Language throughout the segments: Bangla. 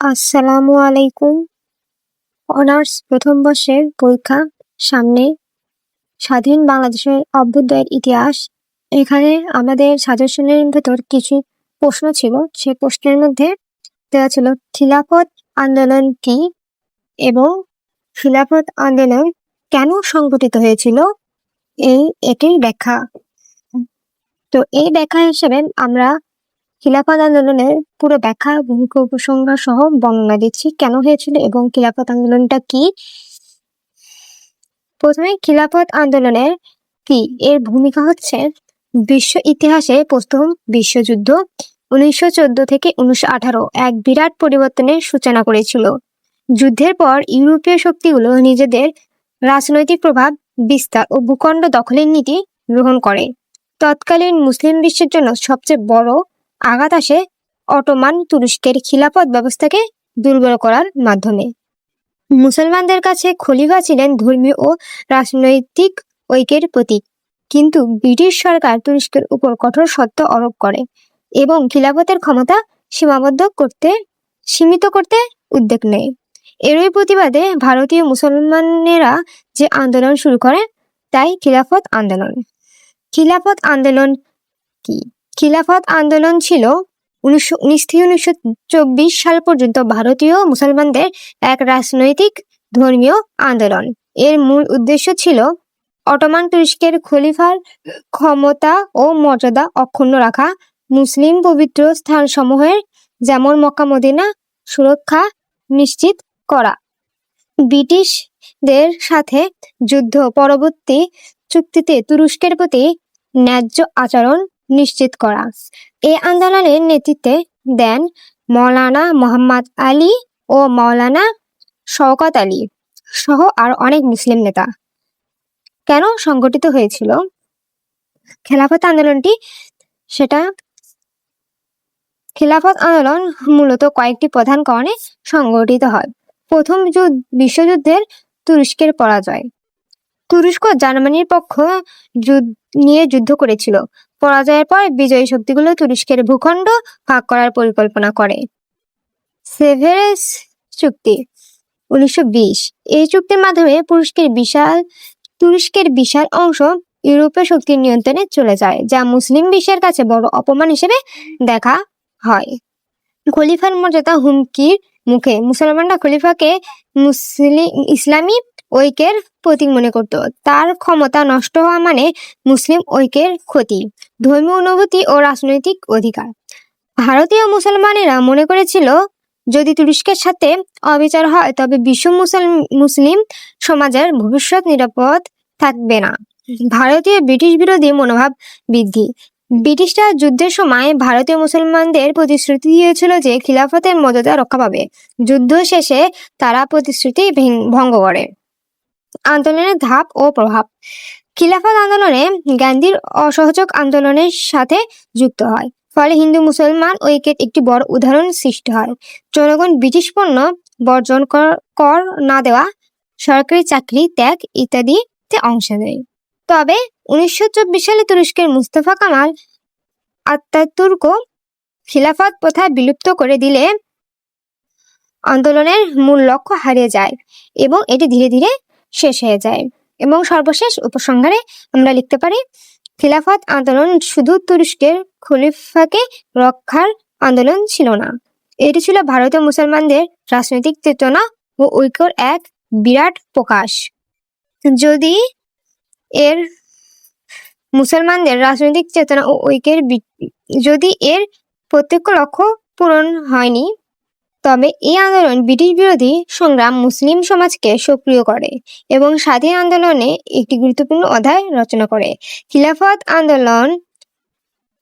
আসসালামু আলাইকুম। অনার্স প্রথম বর্ষের পরীক্ষা সামনে। স্বাধীন বাংলাদেশের অভ্যুদয়ের ইতিহাস। এখানে আমাদের সাজেশনের ভেতর কিছু প্রশ্ন ছিল। সে প্রশ্নের মধ্যে দেওয়া ছিল, খিলাফত আন্দোলন কি? এবং খিলাফত আন্দোলন কেন সংগঠিত হয়েছিল? এই এটির ব্যাখ্যা। তো এই ব্যাখ্যা হিসেবে আমরা খিলাফত আন্দোলনের পুরো ব্যাখ্যা ভূমিকা উপসংহার সহ বর্ণনা দিচ্ছি। কেন হয়েছিল এবং খিলাফত আন্দোলনটা কি? প্রথমে খিলাফত আন্দোলনের কি? এর ভূমিকা হচ্ছে বিশ্ব ইতিহাসে প্রথম বিশ্বযুদ্ধ উনিশশো চোদ্দ থেকে উনিশশো এক বিরাট পরিবর্তনের সূচনা করেছিল। যুদ্ধের পর ইউরোপীয় শক্তিগুলো নিজেদের রাজনৈতিক প্রভাব, বিস্তার ও ভূখণ্ড দখলের নীতি গ্রহণ করে। তৎকালীন মুসলিম বিশ্বের জন্য সবচেয়ে বড় আঘাত আসে অটোমান তুরস্কের খিলাফত ব্যবস্থাকে দুর্বল করার মাধ্যমে। মুসলমানদের কাছে খলিফা ছিলেন ধর্মীয় ও রাজনৈতিক ঐক্যের প্রতীক। কিন্তু ব্রিটিশ সরকার তুরস্কের উপর কঠোর সত্য আরোপ করে এবং খিলাফতের ক্ষমতা সীমাবদ্ধ করতে, সীমিত করতে উদ্যোগ নেয়। এরই প্রতিবাদে ভারতীয় মুসলমানেরা যে আন্দোলন শুরু করে, তাই খিলাফত আন্দোলন। খিলাফত আন্দোলন কি? খিলাফত আন্দোলন ছিল উনিশশো উনিশ থেকে উনিশশো চব্বিশ সাল পর্যন্ত ভারতীয় মুসলমানদের এক রাজনৈতিক ধর্মীয় আন্দোলন। এর মূল উদ্দেশ্য ছিল অটোমান তুরস্কের খলিফার ক্ষমতা ও মর্যাদা অক্ষুণ্ণ রাখা। মুসলিম পবিত্র স্থানসমূহের যেমন মক্কা, মদিনা, সুরক্ষা নিশ্চিত করা। ব্রিটিশদের সাথে যুদ্ধ পরবর্তী চুক্তিতে তুরস্কের প্রতি ন্যায্য আচরণ নিশ্চিত করা। এই আন্দোলনের নেতৃত্বে দেন মৌলানা মোহাম্মদ আলী ও মৌলানা শওকত আলী সহ আর অনেক মুসলিম নেতা। কেন সংগঠিত হয়েছিল? খেলাফত আন্দোলনটি সেটা খিলাফত আন্দোলন মূলত কয়েকটি প্রধান কারণে সংগঠিত হয়। প্রথম যুদ্ধ বিশ্বযুদ্ধের তুরস্কের পরাজয়। তুরস্ক জার্মানির পক্ষ নিয়ে যুদ্ধ করেছিল। পরাজয়ের পর বিজয়ী শক্তিগুলো তুরস্কের ভূখণ্ড ভাগ করার পরিকল্পনা করে। সেভেরেস চুক্তি উনিশশো এই চুক্তির মাধ্যমে তুরস্কের বিশাল তুরস্কের বিশাল অংশ ইউরোপীয় শক্তির নিয়ন্ত্রণে চলে যায়, যা মুসলিম বিশ্বের কাছে বড় অপমান হিসেবে দেখা হয়। খলিফার মর্যাদা হুমকির মুখে মুসলমানরা খলিফাকে মুসলিম ইসলামী ঐক্যের প্রতীক মনে করত। তার ক্ষমতা নষ্ট হওয়া মানে মুসলিম ঐক্যের ক্ষতি। ধর্মীয় অনুভূতি ও রাজনৈতিক অধিকার। ভারতীয় মুসলমানেরা মনে করেছিল, যদি তুরস্কের সাথে অবিচার হয়, তবে বিশ্ব মুসল, মুসলিম সমাজের ভবিষ্যৎ নিরাপদ থাকবে না। ভারতীয় ব্রিটিশ বিরোধী মনোভাব বৃদ্ধি। ব্রিটিশরা যুদ্ধের সময় ভারতীয় মুসলমানদের প্রতিশ্রুতি দিয়েছিল যে খিলাফতের মর্যাদা রক্ষা পাবে। যুদ্ধ শেষে তারা প্রতিশ্রুতি ভঙ্গ করে। আন্দোলনের ধাপ ও প্রভাব। খিলাফত আন্দোলনে গান্ধীর অসহযোগ আন্দোলনের সাথে যুক্ত হয়। ফলে হিন্দু মুসলমান ঐক্যের একটি বড় উদাহরণ সৃষ্টি হয়। জনগণ ব্রিটিশ পণ্য বর্জন কর- না দেওয়া, সরকারি চাকরি, ত্যাগ ইত্যাদিতে অংশ নেয়। তবে উনিশশো চব্বিশ সালে তুরস্কের মুস্তফা কামাল আত্মাতুর্ক খিলাফত প্রথা বিলুপ্ত করে দিলে আন্দোলনের মূল লক্ষ্য হারিয়ে যায় এবং এটি ধীরে ধীরে শেষ হয়ে যায়। এবং সর্বশেষ উপসংহারে আমরা লিখতে পারি, খিলাফত আন্দোলন শুধু তুরস্কের খলিফাকে রক্ষার আন্দোলন ছিল না। এটি ছিল ভারতীয় মুসলমানদের রাজনৈতিক চেতনা ও ঐক্যর এক বিরাট প্রকাশ। যদি এর মুসলমানদের রাজনৈতিক চেতনা ও ঐক্যের যদি এর প্রত্যক্ষ লক্ষ্য পূরণ হয়নি তবে এই আন্দোলন ব্রিটিশ বিরোধী সংগ্রাম মুসলিম সমাজকে সক্রিয় করে এবং স্বাধীন আন্দোলনে একটি গুরুত্বপূর্ণ অধ্যায় রচনা করে। খিলাফত আন্দোলন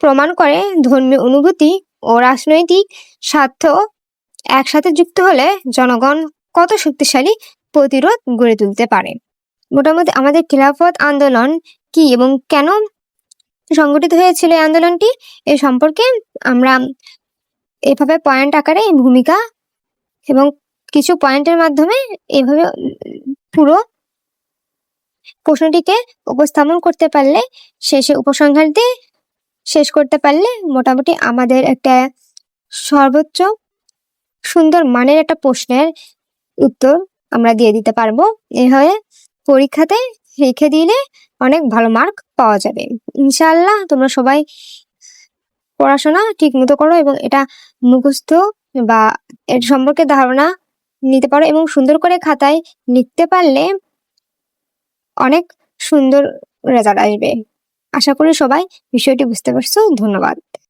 প্রমাণ করে ধর্মীয় অনুভূতি ও রাজনৈতিক স্বার্থ একসাথে যুক্ত হলে জনগণ কত শক্তিশালী প্রতিরোধ গড়ে তুলতে পারে। মোটামুটি আমাদের খিলাফত আন্দোলন কি এবং কেন সংগঠিত হয়েছিল এই আন্দোলনটি এ সম্পর্কে আমরা এভাবে পয়েন্ট আকারে ভূমিকা এবং কিছু পয়েন্টের মাধ্যমে এভাবে পুরো প্রশ্নটিকে উপস্থাপন করতে পারলে, শেষে উপসংহার দিয়ে শেষ করতে পারলে মোটামুটি আমাদের একটা সর্বোচ্চ সুন্দর মানের একটা প্রশ্নের উত্তর আমরা দিয়ে দিতে পারব। এভাবে পরীক্ষাতে রেখে দিলে অনেক ভালো মার্ক পাওয়া যাবে। ইনশাআল্লাহ তোমরা সবাই পড়াশোনা ঠিক মতো করো এবং এটা মুখস্থ বা এর সম্পর্কে ধারণা নিতে পারো এবং সুন্দর করে খাতায় লিখতে পারলে অনেক সুন্দর রেজাল্ট আসবে। আশা করি সবাই বিষয়টি বুঝতে পারছ। ধন্যবাদ।